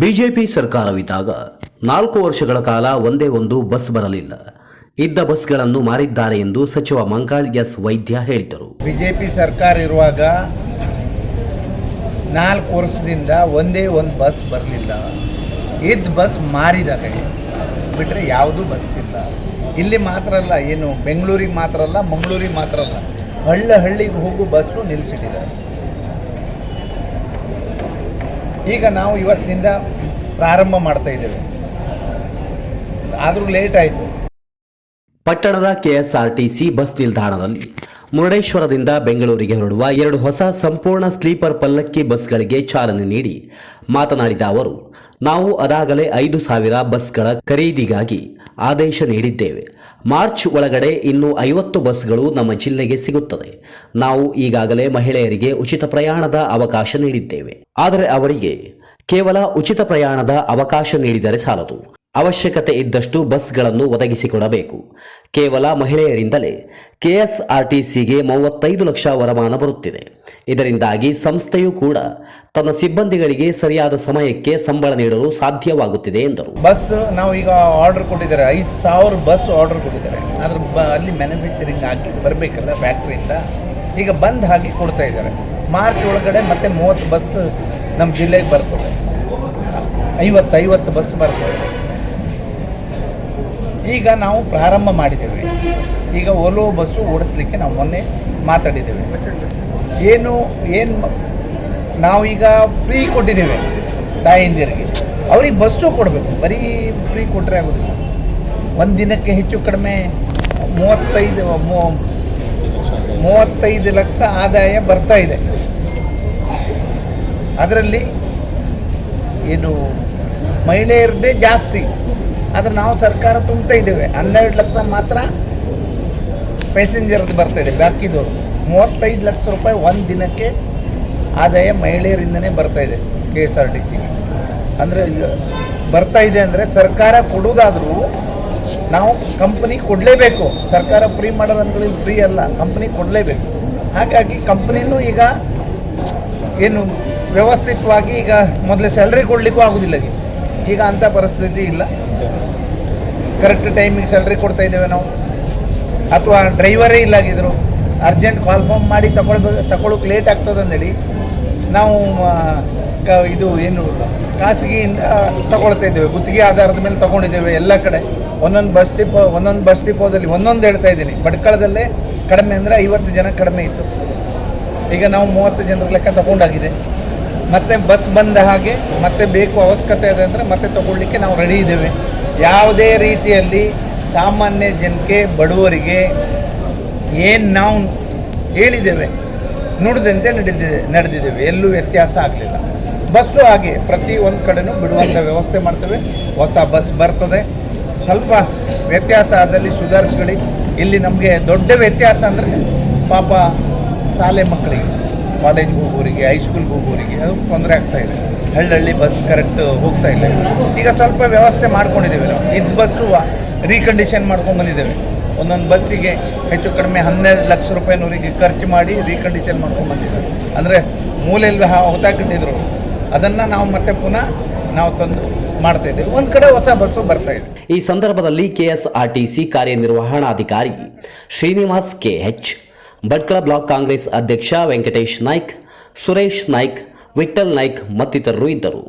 BJP ಸರ್ಕಾರವಿದ್ದಾಗ ನಾಲ್ಕು ವರ್ಷಗಳ ಕಾಲ ಒಂದೇ ಒಂದು ಬಸ್ ಬರಲಿಲ್ಲ. ಇದ್ದ ಬಸ್ಗಳನ್ನು ಮಾರಿದ್ದಾರೆ ಎಂದು ಸಚಿವ ಮಂಕಾಳ್ ಎಸ್ ವೈದ್ಯ ಹೇಳಿದರು. ಬಿಜೆಪಿ ಸರ್ಕಾರ ಇರುವಾಗ ನಾಲ್ಕು ವರ್ಷದಿಂದ ಒಂದೇ ಒಂದು ಬಸ್ ಬರಲಿಲ್ಲ. ಇದ್ದ ಬಸ್ ಮಾರಿದ್ದಾರೆ ಬಿಟ್ಟರೆ ಯಾವುದೂ ಬಸ್ ಇಲ್ಲ. ಇಲ್ಲಿ ಮಾತ್ರ ಅಲ್ಲ, ಏನು ಬೆಂಗಳೂರಿಗೆ ಮಾತ್ರ ಅಲ್ಲ, ಮಂಗಳೂರಿಗೆ ಮಾತ್ರ ಅಲ್ಲ. ಹಳ್ಳ ಹಳ್ಳಿಗೆ ಹೋಗೋ ಬಸ್ಸು ನಿಲ್ಲಿಸಿಟ್ಟಿದ್ದಾರೆ ಈಗ ನಾವು ಇವತ್ತಿನಿಂದ ಪ್ರಾರಂಭ ಮಾಡ್ತಾ ಇದ್ದೇವೆ. ಆದರೂ ಲೇಟ್ ಆಯಿತು. ಪಟ್ಟಣದ ಕೆಎಸ್ಆರ್ಟಿಸಿ ಬಸ್ ನಿಲ್ದಾಣದಲ್ಲಿ ಮುರುಡೇಶ್ವರದಿಂದ ಬೆಂಗಳೂರಿಗೆ ಹೊರಡುವ ಎರಡು ಹೊಸ ಸಂಪೂರ್ಣ ಸ್ಲೀಪರ್ ಪಲ್ಲಕ್ಕಿ ಬಸ್ಗಳಿಗೆ ಚಾಲನೆ ನೀಡಿ ಮಾತನಾಡಿದ ಅವರು, ನಾವು ಅದಾಗಲೇ ಐದು ಸಾವಿರ ಬಸ್ಗಳ ಖರೀದಿಗಾಗಿ ಆದೇಶ ನೀಡಿದ್ದೇವೆ. ಮಾರ್ಚ್ ಒಳಗಡೆ ಇನ್ನು ಐವತ್ತು ಬಸ್ಗಳು ನಮ್ಮ ಜಿಲ್ಲೆಗೆ ಸಿಗುತ್ತದೆ. ನಾವು ಈಗಾಗಲೇ ಮಹಿಳೆಯರಿಗೆ ಉಚಿತ ಪ್ರಯಾಣದ ಅವಕಾಶ ನೀಡಿದ್ದೇವೆ. ಆದರೆ ಅವರಿಗೆ ಕೇವಲ ಉಚಿತ ಪ್ರಯಾಣದ ಅವಕಾಶ ನೀಡಿದರೆ ಸಾಲದು. ಅವಶ್ಯಕತೆ ಇದ್ದಷ್ಟು ಬಸ್ಗಳನ್ನು ಒದಗಿಸಿಕೊಡಬೇಕು. ಕೇವಲ ಮಹಿಳೆಯರಿಂದಲೇ ಕೆಎಸ್ಆರ್ಟಿಸಿಗೆ ಮೂವತ್ತೈದು ಲಕ್ಷ ವರಮಾನ ಬರುತ್ತಿದೆ. ಇದರಿಂದಾಗಿ ಸಂಸ್ಥೆಯೂ ಕೂಡ ತನ್ನ ಸಿಬ್ಬಂದಿಗಳಿಗೆ ಸರಿಯಾದ ಸಮಯಕ್ಕೆ ಸಂಬಳ ನೀಡಲು ಸಾಧ್ಯವಾಗುತ್ತಿದೆ ಎಂದರು. ಬಸ್ ನಾವು ಈಗ ಆರ್ಡರ್ ಕೊಟ್ಟಿದ್ದಾರೆ. ಐದು ಸಾವಿರ ಬಸ್ ಆರ್ಡರ್ ಕೊಟ್ಟಿದ್ದಾರೆ. ಅದ್ರ ಅಲ್ಲಿ ಮ್ಯಾನುಫ್ಯಾಕ್ಚರಿಂಗ್ ಹಾಕಿ ಬರಬೇಕಲ್ಲ ಫ್ಯಾಕ್ಟ್ರಿಯಿಂದ. ಈಗ ಬಂದ್ ಹಾಕಿ ಕೊಡ್ತಾ ಇದ್ದಾರೆ. ಮಾರ್ಚ್ ಒಳಗಡೆ ಮತ್ತೆ ಮೂವತ್ತು ಬಸ್ ನಮ್ಮ ಜಿಲ್ಲೆಗೆ ಬರ್ತದೆ ಐವತ್ತು ಐವತ್ತು ಬಸ್ ಬರ್ತದೆ ಈಗ ನಾವು ಪ್ರಾರಂಭ ಮಾಡಿದ್ದೇವೆ. ಈಗ ಓಲೋ ಬಸ್ಸು ಓಡಿಸ್ಲಿಕ್ಕೆ ನಾವು ಮೊನ್ನೆ ಮಾತಾಡಿದ್ದೇವೆ. ಏನು ಏನು ನಾವೀಗ ಫ್ರೀ ಕೊಟ್ಟಿದ್ದೇವೆ ತಾಯಿಂದಿರಿಗೆ ಅವ್ರಿಗೆ ಬಸ್ಸು ಕೊಡಬೇಕು. ಬರೀ ಫ್ರೀ ಕೊಟ್ಟರೆ ಆಗೋದಿಲ್ಲ. ಒಂದು ದಿನಕ್ಕೆ ಹೆಚ್ಚು ಕಡಿಮೆ ಮೂವತ್ತೈದು ಮೂವತ್ತೈದು ಲಕ್ಷ ಆದಾಯ ಬರ್ತಾ ಇದೆ. ಅದರಲ್ಲಿ, ಏನು, ಮಹಿಳೆಯರದ್ದೇ ಜಾಸ್ತಿ. ಆದರೆ ನಾವು ಸರ್ಕಾರ ತುಂಬ್ತಾ ಇದ್ದೇವೆ. ಹನ್ನೆರಡು ಲಕ್ಷ ಮಾತ್ರ ಪ್ಯಾಸೆಂಜರ್ದು ಬರ್ತಾಯಿದೆ ಬಾಕಿದವರು ಮೂವತ್ತೈದು ಲಕ್ಷ ರೂಪಾಯಿ ಒಂದು ದಿನಕ್ಕೆ ಆದಾಯ ಮಹಿಳೆಯರಿಂದನೇ ಬರ್ತಾ ಇದೆ K S R T C ಅಂದರೆ ಬರ್ತಾ ಇದೆ ಅಂದರೆ ಸರ್ಕಾರ ಕೊಡುವುದಾದರೂ ನಾವು ಕಂಪನಿ ಕೊಡಲೇಬೇಕು. ಸರ್ಕಾರ ಫ್ರೀ ಅಂದ್ಕೊಳ್ಳಿ ಫ್ರೀ ಅಲ್ಲ ಕಂಪನಿ ಕೊಡಲೇಬೇಕು. ಹಾಗಾಗಿ ಕಂಪ್ನಿನೂ ಈಗ ಏನು ವ್ಯವಸ್ಥಿತವಾಗಿ ಈಗ ಮೊದಲೇ ಸ್ಯಾಲ್ರಿ ಕೊಡಲಿಕ್ಕೂ ಆಗೋದಿಲ್ಲ ಈಗ. ಅಂಥ ಪರಿಸ್ಥಿತಿ ಇಲ್ಲ. ಕರೆಕ್ಟ್ ಟೈಮಿಗೆ ಸ್ಯಾಲ್ರಿ ಕೊಡ್ತಾ ಇದ್ದೇವೆ ನಾವು. ಅಥವಾ ಡ್ರೈವರೇ ಇಲ್ಲಾಗಿದ್ರು ಅರ್ಜೆಂಟ್ ಕಾಲ್ ಫಾರ್ಮ್ ಮಾಡಿ ತಗೊಳ್ಬೇಕು ತಗೊಳ್ಳೋಕೆ ಲೇಟ್ ಆಗ್ತದೆ ಅಂದೇಳಿ ನಾವು ಕ, ಇದು ಏನು ಖಾಸಗಿಯಿಂದ ತಗೊಳ್ತಾ ಇದ್ದೇವೆ. ಗುತ್ತಿಗೆ ಆಧಾರದ ಮೇಲೆ ತಗೊಂಡಿದ್ದೇವೆ ಎಲ್ಲ ಕಡೆ. ಒಂದೊಂದು ಬಸ್ ಡಿಪೋ ಒಂದೊಂದು ಬಸ್ ಡಿಪೋದಲ್ಲಿ ಒಂದೊಂದು ಹೇಳ್ತಾ ಇದ್ದೀನಿ. ಭಟ್ಕಳದಲ್ಲೇ ಕಡಿಮೆ ಅಂದರೆ ಐವತ್ತು ಜನ ಕಡಿಮೆ ಇತ್ತು. ಈಗ ನಾವು ಮೂವತ್ತು ಜನರ ಲೆಕ್ಕ ತಗೊಂಡಾಗಿದೆ. ಮತ್ತೆ ಬಸ್ ಬಂದ ಹಾಗೆ ಮತ್ತೆ ಬೇಕು ಅವಶ್ಯಕತೆ ಇದೆ ಅಂದರೆ ಮತ್ತೆ ತಗೊಳ್ಳಿಕ್ಕೆ ನಾವು ರೆಡಿ ಇದ್ದೇವೆ. ಯಾವುದೇ ರೀತಿಯಲ್ಲಿ ಸಾಮಾನ್ಯ ಜನಕ್ಕೆ, ಬಡವರಿಗೆ ಏನು ನಾವು ಹೇಳಿದ್ದೇವೆ, ನುಡಿದಂತೆ ನಡೆದಿದೆ, ನಡೆದಿದ್ದೇವೆ. ಎಲ್ಲೂ ವ್ಯತ್ಯಾಸ ಆಗಲಿಲ್ಲ. ಬಸ್ಸು ಹಾಗೆ ಪ್ರತಿ ಒಂದು ಕಡೆನೂ ಬಿಡುವಂಥ ವ್ಯವಸ್ಥೆ ಮಾಡ್ತೇವೆ. ಹೊಸ ಬಸ್ ಬರ್ತದೆ. ಸ್ವಲ್ಪ ವ್ಯತ್ಯಾಸ ಆದಲ್ಲಿ ಸುಧಾರಿಸ್ಕೊಳ್ಳಿ. ಇಲ್ಲಿ ನಮಗೆ ದೊಡ್ಡ ವ್ಯತ್ಯಾಸ ಅಂದರೆ ಪಾಪ ಶಾಲೆ ಮಕ್ಕಳಿಗೆ. ಕಾಲೇಜ್ಗೆ ಹೋಗೋರಿಗೆ ಹೈಸ್ಕೂಲ್ಗೆ ಹೋಗೋರಿಗೆ ಅದು ತೊಂದರೆ ಆಗ್ತಾ ಇದೆ. ಹಳ್ಳಹಳ್ಳಿ ಬಸ್ ಕರೆಕ್ಟ್ ಹೋಗ್ತಾ ಇಲ್ಲ. ಈಗ ಸ್ವಲ್ಪ ವ್ಯವಸ್ಥೆ ಮಾಡ್ಕೊಂಡಿದ್ದೇವೆ ನಾವು. ಇದು ಬಸ್ಸು ರೀಕಂಡೀಷನ್ ಮಾಡ್ಕೊಂಡು ಬಂದಿದ್ದೇವೆ. ಒಂದೊಂದು ಬಸ್ಸಿಗೆ ಹೆಚ್ಚು ಕಡಿಮೆ ಹನ್ನೆರಡು ಲಕ್ಷ ರೂಪಾಯಿನವರಿಗೆ ಖರ್ಚು ಮಾಡಿ ರೀಕಂಡೀಷನ್ ಮಾಡ್ಕೊಂಡು ಬಂದಿದ್ದೇವೆ. ಅಂದರೆ ಮೂಲೆಯಲ್ಲಿ ಹೊತ್ತಾಕಿಟ್ಟಿದ್ರು ಅದನ್ನು ನಾವು ಮತ್ತೆ ಪುನಃ ನಾವು ತಂದು ಮಾಡ್ತಾ ಇದ್ದೇವೆ. ಒಂದು ಕಡೆ ಹೊಸ ಬಸ್ಸು ಬರ್ತಾ ಇದೆ. ಈ ಸಂದರ್ಭದಲ್ಲಿ ಕೆಎಸ್ಆರ್ಟಿಸಿ ಕಾರ್ಯನಿರ್ವಹಣಾಧಿಕಾರಿ ಶ್ರೀನಿವಾಸ್ ಕೆಎಚ್ ಭಟ್ಕಳ ಬ್ಲಾಕ್ ಕಾಂಗ್ರೆಸ್ ಅಧ್ಯಕ್ಷ ವೆಂಕಟೇಶ್ ನಾಯ್ಕ್ ಸುರೇಶ್ ನಾಯ್ಕ್ ವಿಠಲ್ ನಾಯ್ಕ್ ಮತ್ತಿತರರು ಇದ್ದರು.